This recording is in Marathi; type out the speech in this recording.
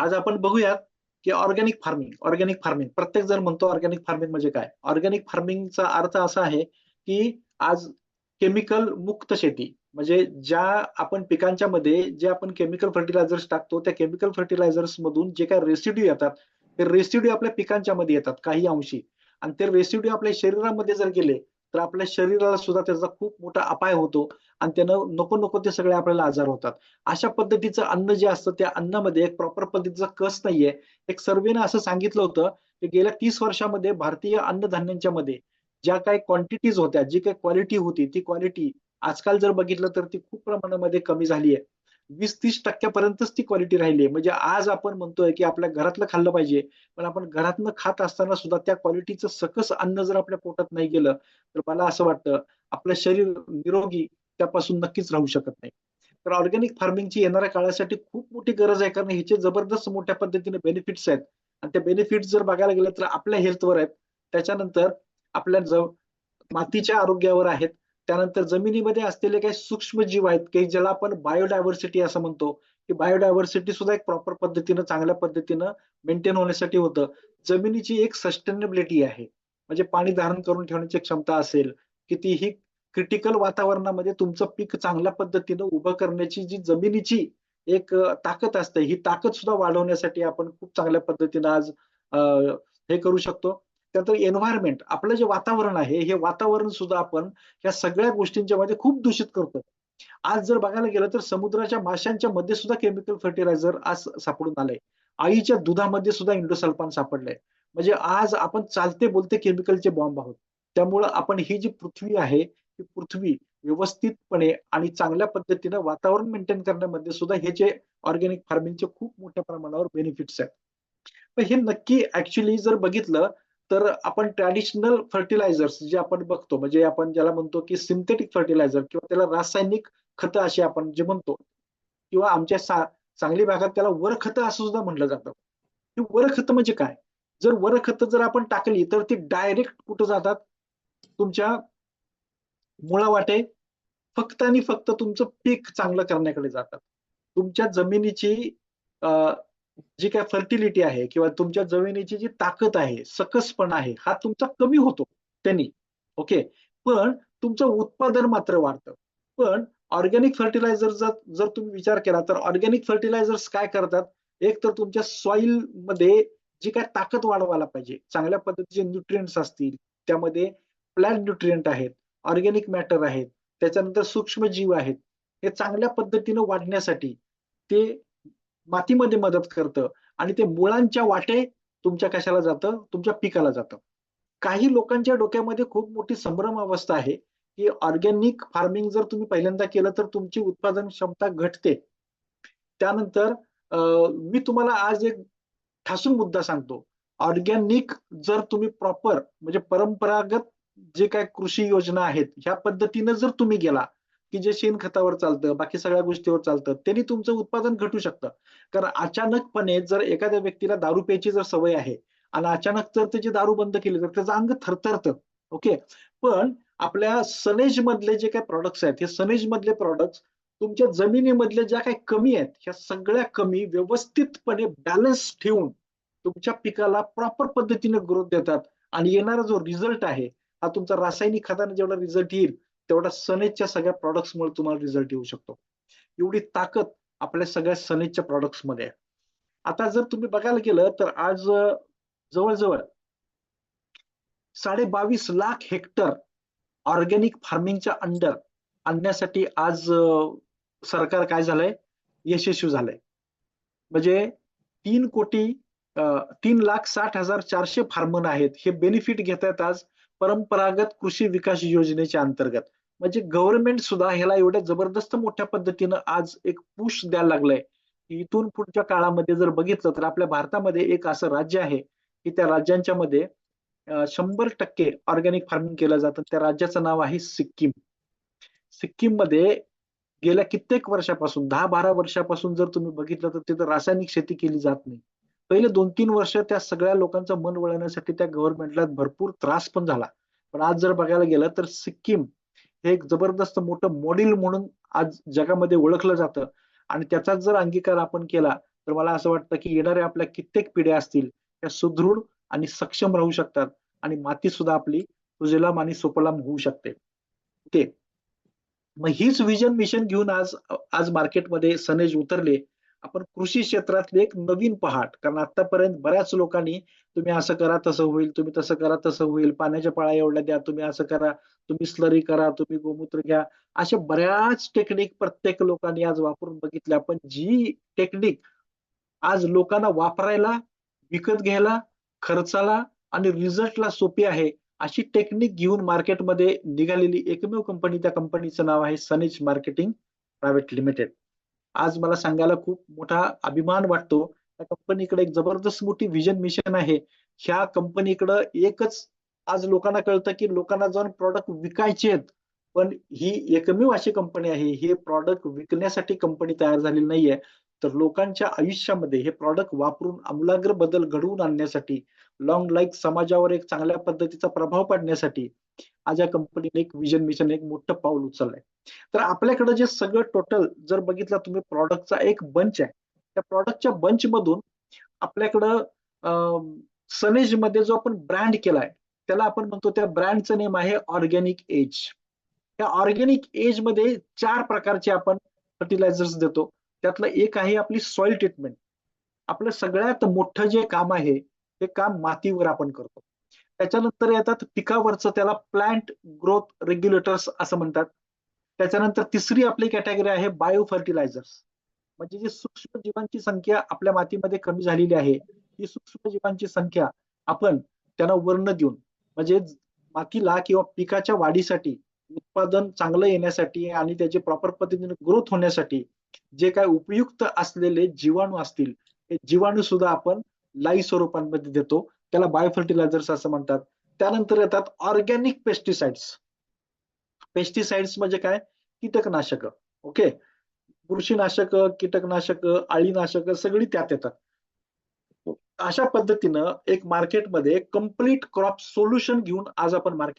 आज आपण बघूयात की ऑर्गॅनिक फार्मिंग ऑर्गॅनिक फार्मिंग प्रत्येक जण म्हणतो ऑर्गॅनिक फार्मिंग म्हणजे काय? ऑर्गॅनिक फार्मिंगचा अर्थ असा आहे की आज केमिकल मुक्त शेती. म्हणजे ज्या आपण पिकांच्या मध्ये जे आपण केमिकल फर्टिलायझर्स टाकतो त्या केमिकल फर्टिलायझर्स मधून जे काही रेसिड्यू येतात ते रेसिड्यू आपल्या पिकांच्या मध्ये येतात काही अंशी. आणि ते रेसिड्यू आपल्या शरीरामध्ये जर गेले तर आपल्या शरीराला सुद्धा त्याचा खूप मोठा अपाय होतो आणि त्यानं नको नको ते सगळे आपल्याला आजार होतात. अशा पद्धतीचं अन्न जे असतं त्या अन्नामध्ये एक प्रॉपर पद्धतीचा कस नाहीये. एक सर्वेनं असं सांगितलं होतं की गेल्या तीस वर्षामध्ये भारतीय अन्नधान्यांच्या मध्ये ज्या काही क्वांटिटीज होत्या जी काही क्वालिटी होती ती क्वालिटी आजकाल जर बघितलं तर ती खूप प्रमाणामध्ये कमी झाली आहे वीस तीस टक्क्यापर्यंतच ती क्वालिटी राहिली आहे. म्हणजे आज आपण म्हणतोय की आपल्या घरातलं खाल्लं पाहिजे पण आपण घरातनं खात असताना सुद्धा त्या क्वालिटीचं सकस अन्न जर आपल्या पोटात नाही गेलं तर मला असं वाटतं आपलं शरीर निरोगी त्यापासून नक्कीच राहू शकत नाही. तर ऑर्गॅनिक फार्मिंगची येणाऱ्या काळासाठी खूप मोठी गरज आहे. कारण ह्याचे जबरदस्त मोठ्या पद्धतीने बेनिफिट्स आहेत. आणि त्या बेनिफिट्स जर बघायला गेलं तर आपल्या हेल्थवर आहेत. त्याच्यानंतर आपल्या मातीच्या आरोग्यावर आहेत. त्यानंतर जमिनीमध्ये असलेले काही सूक्ष्म जीव आहेत की ज्याला आपण बायोडायव्हर्सिटी असं म्हणतो. की बायोडायव्हर्सिटी सुद्धा एक प्रॉपर पद्धतीनं चांगल्या पद्धतीनं मेंटेन होण्यासाठी होतं. जमिनीची एक सस्टेनेबिलिटी आहे. म्हणजे पाणी धारण करून ठेवण्याची क्षमता असेल कितीही क्रिटिकल वातावरणामध्ये तुमचं पीक चांगल्या पद्धतीनं उभं करण्याची जी जमिनीची एक ताकद असते ही ताकद सुद्धा वाढवण्यासाठी आपण खूप चांगल्या पद्धतीनं आज हे करू शकतो. त्यानंतर एन्व्हायरमेंट आपलं जे वातावरण आहे हे वातावरण सुद्धा आपण या सगळ्या गोष्टींच्या मध्ये खूप दूषित करतो. आज जर बघायला गेलं तर समुद्राच्या माशांच्या मध्ये सुद्धा केमिकल फर्टिलायझर आज सापडून आलंय. आईच्या दुधामध्ये सुद्धा इंडोसल्फान सापडलंय. म्हणजे आज आपण चालते बोलते केमिकलचे बॉम्ब आहोत. त्यामुळं आपण ही जी पृथ्वी आहे ही पृथ्वी व्यवस्थितपणे आणि चांगल्या पद्धतीनं वातावरण मेंटेन करण्यामध्ये सुद्धा हे जे ऑर्गॅनिक फार्मिंगचे खूप मोठ्या प्रमाणावर बेनिफिट्स आहेत. हे नक्की ऍक्च्युली जर बघितलं तर आपण ट्रॅडिशनल फर्टिलायझर्स जे आपण बघतो म्हणजे आपण ज्याला म्हणतो की सिंथेटिक फर्टिलायझर किंवा त्याला रासायनिक खतं अशी आपण जे म्हणतो किंवा आमच्या सांगली भागात त्याला वरखतं असं सुद्धा म्हणलं जातं. ही वरखतं म्हणजे काय? जर वरखतं जर आपण टाकली तर ती डायरेक्ट कुठं जातात? तुमच्या मुळावाटे फक्त आणि फक्त तुमचं पीक चांगलं करण्याकडे जातात. तुमच्या जमिनीची जी काय फर्टिलिटी आहे किंवा तुमच्या जमिनीची जी ताकद आहे सकसपणा आहे हा तुमचा कमी होतो त्यांनी. ओके पण तुमचं उत्पादन मात्र वाढतं. पण ऑर्गॅनिक फर्टिलायझर जर जर तुम्ही विचार केला तर ऑर्गॅनिक फर्टिलायझर्स काय करतात? एक तर तुमच्या सॉइलमध्ये जी काय ताकद वाढवायला पाहिजे. चांगल्या पद्धतीचे न्यूट्रियंट्स असतील त्यामध्ये प्लॅन न्यूट्रियंट आहेत ऑर्गॅनिक मॅटर आहेत त्याच्यानंतर सूक्ष्म जीव आहेत. हे चांगल्या पद्धतीनं वाढण्यासाठी ते मातीमध्ये मदत करतं आणि ते मुळांच्या वाटे तुमच्या कशाला जातं? तुमच्या पिकाला जातं. काही लोकांच्या डोक्यामध्ये खूप मोठी संभ्रम अवस्था आहे की ऑर्गॅनिक फार्मिंग जर तुम्ही पहिल्यांदा केलं तर तुमची उत्पादन क्षमता घटते. त्यानंतर मी तुम्हाला आज एक ठासून मुद्दा सांगतो. ऑर्गॅनिक जर तुम्ही प्रॉपर म्हणजे परंपरागत जे काय कृषी योजना आहेत ह्या पद्धतीनं जर तुम्ही गेला की जे शेणखतावर चालतं बाकी सगळ्या गोष्टीवर चालतं त्यांनी तुमचं उत्पादन घटू शकतं. कारण अचानकपणे जर एखाद्या व्यक्तीला दारू प्यायची जर सवय आहे आणि अचानक जर त्याची दारू बंद केली तर त्याचं अंग थरथरतं. ओके? पण आपल्या सनेज मधले जे काही प्रॉडक्ट्स आहेत हे सनेज मधले प्रॉडक्ट्स तुमच्या जमिनीमधले ज्या काही कमी आहेत ह्या सगळ्या कमी व्यवस्थितपणे बॅलन्स ठेवून तुमच्या पिकाला प्रॉपर पद्धतीने ग्रोथ देतात. आणि येणारा जो रिझल्ट आहे हा तुमचा रासायनिक खताने जेवढा रिझल्ट येईल तेवढा सनेजच्या सगळ्या प्रॉडक्ट्समुळे तुम्हाला रिझल्ट येऊ शकतो. एवढी ताकद आपल्या सगळ्या सनेजच्या प्रॉडक्ट्समध्ये आहे. आता जर तुम्ही बघायला गेलं तर आज जवळजवळ साडे बावीस लाख हेक्टर ऑर्गॅनिक फार्मिंगच्या अंडर आणण्यासाठी आज सरकार काय झालंय? यशस्वी झालंय. म्हणजे तीन कोटी तीन लाख साठ हजार चारशे फार्मर आहेत. हे बेनिफिट घेत आहेत आज परंपरागत कृषी विकास योजनेच्या अंतर्गत. म्हणजे गव्हर्नमेंट सुद्धा ह्याला एवढ्या जबरदस्त मोठ्या पद्धतीनं आज एक पुश द्यायला लागलंय. इथून पुढच्या काळामध्ये जर बघितलं तर आपल्या भारतामध्ये एक असं राज्य आहे की त्या राज्यांच्या मध्ये शंभर टक्के ऑर्गॅनिक फार्मिंग केलं जातं. त्या राज्याचं नाव आहे सिक्कीम. सिक्कीममध्ये गेल्या कित्येक वर्षापासून दहा बारा वर्षापासून जर तुम्ही बघितलं तर तिथं रासायनिक शेती केली जात नाही. पहिले दोन तीन वर्ष त्या सगळ्या लोकांचं मन वळवण्यासाठी त्या गव्हर्नमेंटला भरपूर त्रास पण झाला. पण आज जर बघायला गेलं तर सिक्कीम हे एक जबरदस्त मोठं मॉडेल म्हणून आज जगामध्ये ओळखलं जातं. आणि त्याचा जर अंगीकार आपण केला तर मला असं वाटतं की येणाऱ्या आपल्या कित्येक पिढ्या असतील त्या सुदृढ आणि सक्षम राहू शकतात आणि माती सुद्धा आपली सुजलाम आणि सुपलाम होऊ शकते. ते. मग हीच विजन मिशन घेऊन आज आज मार्केटमध्ये सनेज उतरले. आपण कृषी क्षेत्रातले एक नवीन पहाट. कारण आतापर्यंत बऱ्याच लोकांनी तुम्ही असं करा तसं होईल तुम्ही तसं करा तसं होईल पाण्याच्या पळा एवढ्या द्या तुम्ही असं करा तुम्ही स्लरी करा तुम्ही गोमूत्र घ्या. अशा बऱ्याच टेक्निक प्रत्येक लोकांनी आज वापरून बघितल्या. पण जी टेक्निक आज लोकांना वापरायला विकत घ्यायला खर्चाला आणि रिझल्टला सोपी आहे अशी टेक्निक घेऊन मार्केटमध्ये निघालेली एकमेव कंपनी त्या कंपनीचं नाव आहे सनेज मार्केटिंग प्रायव्हेट लिमिटेड आज मला सांगायला खूप मोठा अभिमान वाटतो. त्या कंपनीकडे एक जबरदस्त मोठी विजन मिशन आहे. ह्या कंपनीकडं एकच आज लोकांना कळतं की लोकांना जाऊन प्रॉडक्ट विकायचे आहेत. पण ही एकमेव अशी कंपनी आहे. हे प्रॉडक्ट विकण्यासाठी कंपनी तयार झालेली नाहीये. तर लोकांच्या आयुष्यामध्ये हे प्रॉडक्ट वापरून आमूलाग्र बदल घडवून आणण्यासाठी लॉंग लाईफ समाजावर एक चांगल्या पद्धतीचा प्रभाव पाडण्यासाठी आज या कंपनीने एक विजन मिशन एक मोठं पाऊल उचललंय. तर आपल्याकडे जे सगळं टोटल जर बघितलं तुम्ही प्रॉडक्टचा एक बंच आहे. त्या प्रॉडक्टच्या बंच मधून आपल्याकडं सनेजमध्ये जो आपण ब्रँड केलाय त्याला आपण म्हणतो त्या ब्रँडचं नेम आहे ऑर्गॅनिक एज त्या ऑर्गॅनिक एजमध्ये चार प्रकारचे आपण फर्टिलायझर्स देतो. त्यातलं एक आहे आपली सॉइल ट्रीटमेंट आपलं सगळ्यात मोठं जे काम आहे ते काम मातीवर आपण करतो. त्याच्यानंतर येतात पिकावरचं त्याला प्लांट ग्रोथ रेग्युलेटर्स असं म्हणतात. त्याच्यानंतर तिसरी आपली कॅटेगरी आहे बायो फर्टिलायझर्स म्हणजे जी सूक्ष्म जीवांची संख्या आपल्या मातीमध्ये कमी झालेली आहे ही सूक्ष्म जीवांची संख्या आपण त्यांना वर्ण देऊन म्हणजे मातीला किंवा पिकाच्या वाढीसाठी उत्पादन चांगलं येण्यासाठी आणि त्याचे प्रॉपर पद्धतीने ग्रोथ होण्यासाठी जे काय उपयुक्त असलेले जीवाणू असतील ते जीवाणू सुद्धा आपण लाई स्वरूपांमध्ये देतो. त्याला बायोफर्टिलायझर्स असं म्हणतात. त्यानंतर येतात ऑर्गॅनिक पेस्टिसाइड्स पेस्टिसाइड्स म्हणजे काय? कीटकनाशक. ओके बुरशीनाशक कीटकनाशक अळीनाशक सगळी त्यात येतात. अशा पद्धतीनं एक मार्केटमध्ये कंप्लीट क्रॉप सोल्युशन घेऊन आज आपण मार्केट